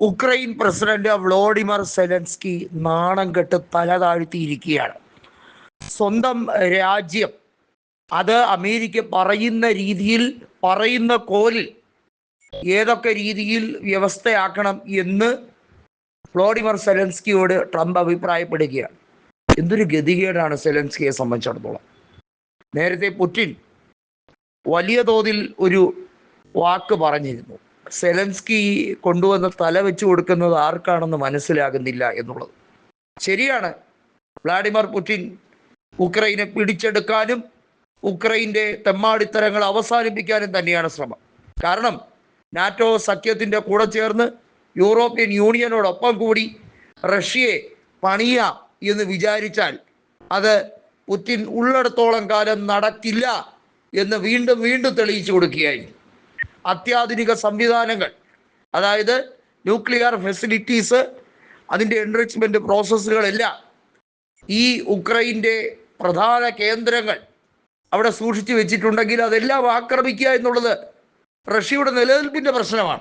Ukraine president Volodymyr Zelensky നാണം കെട്ട് തല താഴ്ത്തിയിരിക്കുകയാണ്. സ്വന്തം രാജ്യം അത് അമേരിക്ക പറയുന്ന രീതിയിൽ പറയുന്ന കോലിൽ ഏതൊക്കെ രീതിയിൽ വ്യവസ്ഥയാക്കണം എന്ന് വ്ളോഡിമർ സെലൻസ്കിയോട് ട്രംപ് അഭിപ്രായപ്പെടുകയാണ്. എന്തൊരു ഗതികേടാണ് സെലൻസ്കിയെ സംബന്ധിച്ചിടത്തോളം. നേരത്തെ പുടിൻ വലിയ തോതിൽ ഒരു വാക്ക് പറഞ്ഞിരുന്നു. സെലൻസ്കി കൊണ്ടുവന്ന തല വെച്ച് കൊടുക്കുന്നത് ആർക്കാണെന്ന് മനസ്സിലാകുന്നില്ല എന്നുള്ളത്. ശരിയാണ്. വ്ളാഡിമിർ പുടിൻ ഉക്രൈനെ പിടിച്ചെടുക്കാനും ഉക്രൈന്റെ തെമ്മാടിത്തരങ്ങൾ അവസാനിപ്പിക്കാനും തന്നെയാണ് ശ്രമം. കാരണം നാറ്റോ സഖ്യത്തിന്റെ കൂടെ ചേർന്ന് യൂറോപ്യൻ യൂണിയനോടൊപ്പം കൂടി റഷ്യയെ പണിയാം എന്ന് വിചാരിച്ചാൽ അത് പുടിൻ ഉള്ളിടത്തോളം കാലം നടക്കില്ല എന്ന് വീണ്ടും വീണ്ടും തെളിയിച്ചു കൊടുക്കുകയായിരുന്നു അത്യാധുനിക സംവിധാനങ്ങൾ. അതായത് ന്യൂക്ലിയർ ഫെസിലിറ്റീസ് അതിന്റെ എൻറിച്ച്മെന്റ് പ്രോസസ്സുകളെല്ലാം ഈ ഉക്രൈന്റെ പ്രധാന കേന്ദ്രങ്ങൾ അവിടെ സൂക്ഷിച്ചു വെച്ചിട്ടുണ്ടെങ്കിൽ അതെല്ലാം ആക്രമിക്കുക എന്നുള്ളത് റഷ്യയുടെ നിലനിൽപ്പിന്റെ പ്രശ്നമാണ്.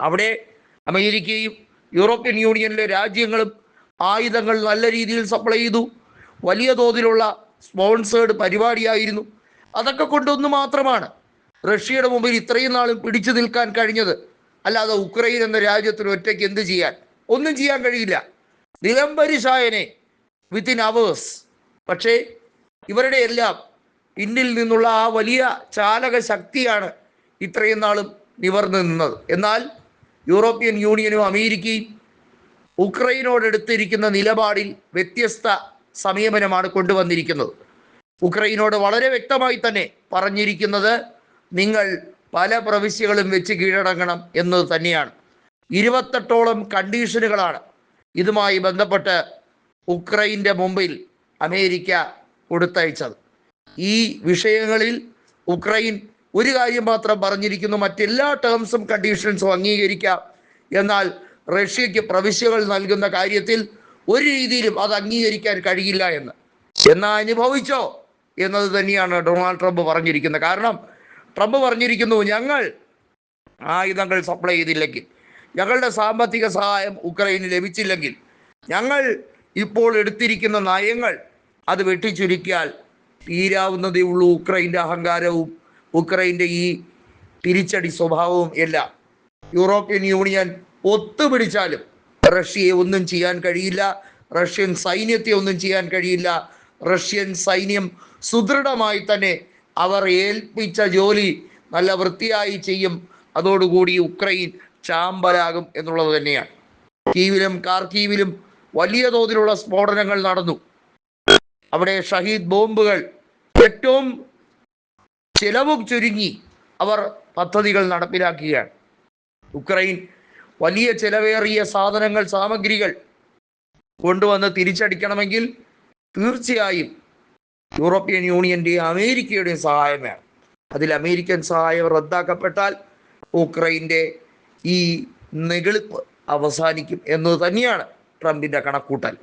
അവിടെ അമേരിക്കയും യൂറോപ്യൻ യൂണിയനിലെ രാജ്യങ്ങളും ആയുധങ്ങൾ നല്ല രീതിയിൽ സപ്ലൈ ചെയ്തു. വലിയ തോതിലുള്ള സ്പോൺസേഡ് പരിപാടിയായിരുന്നു. അതൊക്കെ കൊണ്ടൊന്ന് മാത്രമാണ് റഷ്യയുടെ മുമ്പിൽ ഇത്രയും നാളും പിടിച്ചു നിൽക്കാൻ കഴിഞ്ഞത്. അല്ലാതെ ഉക്രൈൻ എന്ന രാജ്യത്തിന് ഒറ്റയ്ക്ക് എന്ത് ചെയ്യാൻ? ഒന്നും ചെയ്യാൻ കഴിയില്ല. നിലംപരിശായനെ വിത്തിൻ അവേഴ്സ് പക്ഷേ ഇവരുടെ എല്ലാം ഇന്നിൽ നിന്നുള്ള ആ വലിയ ചാലക ശക്തിയാണ് ഇത്രയും നാളും നിവർന്നു നിന്നത്. എന്നാൽ യൂറോപ്യൻ യൂണിയനും അമേരിക്കയും ഉക്രൈനോട് എടുത്തിരിക്കുന്ന നിലപാടിൽ വ്യത്യസ്ത സമീപനമാണ് കൊണ്ടുവന്നിരിക്കുന്നത്. ഉക്രൈനോട് വളരെ വ്യക്തമായി തന്നെ പറഞ്ഞിരിക്കുന്നത് നിങ്ങൾ പല പ്രവിശ്യകളും വെച്ച് കീഴടങ്ങണം എന്നത് തന്നെയാണ്. ഇരുപത്തെട്ടോളം കണ്ടീഷനുകളാണ് ഇതുമായി ബന്ധപ്പെട്ട് ഉക്രൈന്റെ മുമ്പിൽ അമേരിക്ക കൊടുത്തയച്ചത്. ഈ വിഷയങ്ങളിൽ ഉക്രൈൻ ഒരു കാര്യം മാത്രം പറഞ്ഞിരിക്കുന്നു മറ്റെല്ലാ ടേംസും കണ്ടീഷൻസും അംഗീകരിക്കാം. എന്നാൽ റഷ്യയ്ക്ക് പ്രവിശ്യകൾ നൽകുന്ന കാര്യത്തിൽ ഒരു രീതിയിലും അത് അംഗീകരിക്കാൻ കഴിയില്ല എന്ന്. എന്നാ അനുഭവിച്ചോ എന്നത് തന്നെയാണ് ഡൊണാൾഡ് ട്രംപ് പറഞ്ഞിരിക്കുന്നത്. കാരണം ട്രംപ് പറഞ്ഞിരിക്കുന്നു ഞങ്ങൾ ആയുധങ്ങൾ സപ്ലൈ ചെയ്തില്ലെങ്കിൽ ഞങ്ങളുടെ സാമ്പത്തിക സഹായം ഉക്രൈന് ലഭിച്ചില്ലെങ്കിൽ ഞങ്ങൾ ഇപ്പോൾ എടുത്തിരിക്കുന്ന നയങ്ങൾ അത് വെട്ടിച്ചുരുക്കിയാൽ തീരാവുന്നതേ ഉള്ളൂ. ഉക്രൈന്റെ അഹങ്കാരവും ഉക്രൈന്റെ ഈ തിരിച്ചടി സ്വഭാവവും എല്ലാം യൂറോപ്യൻ യൂണിയൻ ഒത്തുപിടിച്ചാലും റഷ്യയെ ഒന്നും ചെയ്യാൻ കഴിയില്ല. റഷ്യൻ സൈന്യത്തെ ഒന്നും ചെയ്യാൻ കഴിയില്ല. റഷ്യൻ സൈന്യം സുദൃഢമായി തന്നെ അവർ ഏൽപ്പിച്ച ജോലി നല്ല വൃത്തിയായി ചെയ്യും. അതോടുകൂടി ഉക്രൈൻ ചാമ്പലാകും എന്നുള്ളത് തന്നെയാണ്. കീവിലും കാർക്കീവിലും വലിയ തോതിലുള്ള സ്ഫോടനങ്ങൾ നടന്നു. അവിടെ ഷഹീദ് ബോംബുകൾ ഏറ്റവും ചിലവും ചുരുങ്ങി അവർ പദ്ധതികൾ നടപ്പിലാക്കുകയാണ്. ഉക്രൈൻ വലിയ ചിലവേറിയ സാധനങ്ങൾ സാമഗ്രികൾ കൊണ്ടുവന്ന് തിരിച്ചടിക്കണമെങ്കിൽ തീർച്ചയായും യൂറോപ്യൻ യൂണിയന്റെയും അമേരിക്കയുടെയും സഹായം വേണം അതിൽ അമേരിക്കൻ സഹായം റദ്ദാക്കപ്പെട്ടാൽ ഉക്രൈന്റെ ഈ നെകിളിപ്പ് അവസാനിക്കും എന്നത് തന്നെയാണ് ട്രംപിന്റെ കണക്കൂട്ടൽ.